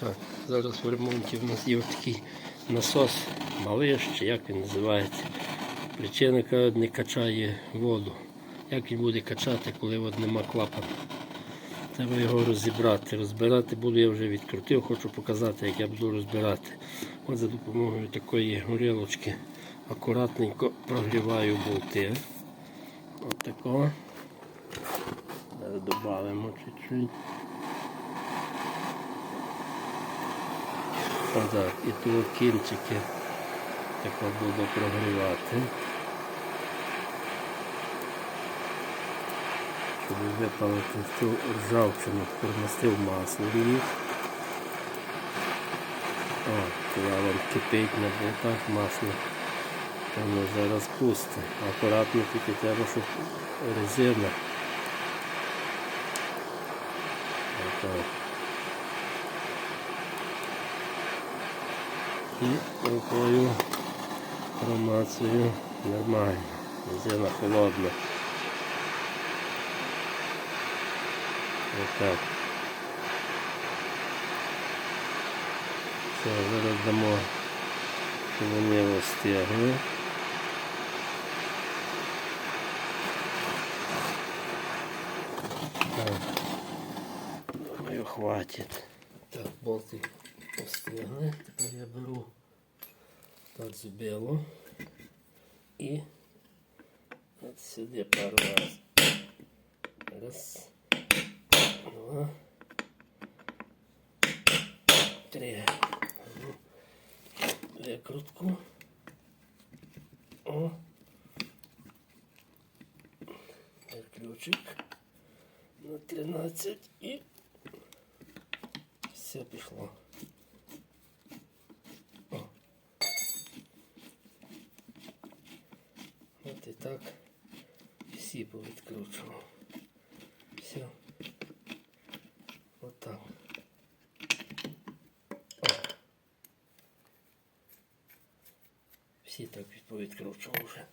Так, зараз в ремонті в нас є такий насос малиш, чи як він називається. Причина кажуть, не качає воду. Як він буде качати, коли от нема клапана? Треба його розібрати. Розбирати буду, я вже відкрутив, хочу показати, як я буду розбирати. От за допомогою такої горілочки акуратненько прогріваю болти. От такого. Зараз додамо чуть-чуть. Отак, і тут кінчики тако буду прогрівати. Щоб випалити цю ржавчину, примастив масло їх. О, я вам кипить на болтах масло. Воно зараз пусте. Акуратно тільки треба, щоб резина. Отак. І рукою промацую нормально. Резина холодна. Отак. Все, зараз дамо, щоб вони остигли. Так. Думаю, хватить. Так, болти остигли. Тепер я беру так зубило і от сюди пару раз. Раз, два, три. Ну, Викрутку. О. Тепер Ключик на 13 і все пішло. От і так всі повідкручував. Все. От так. О. Всі так повідкручував вже.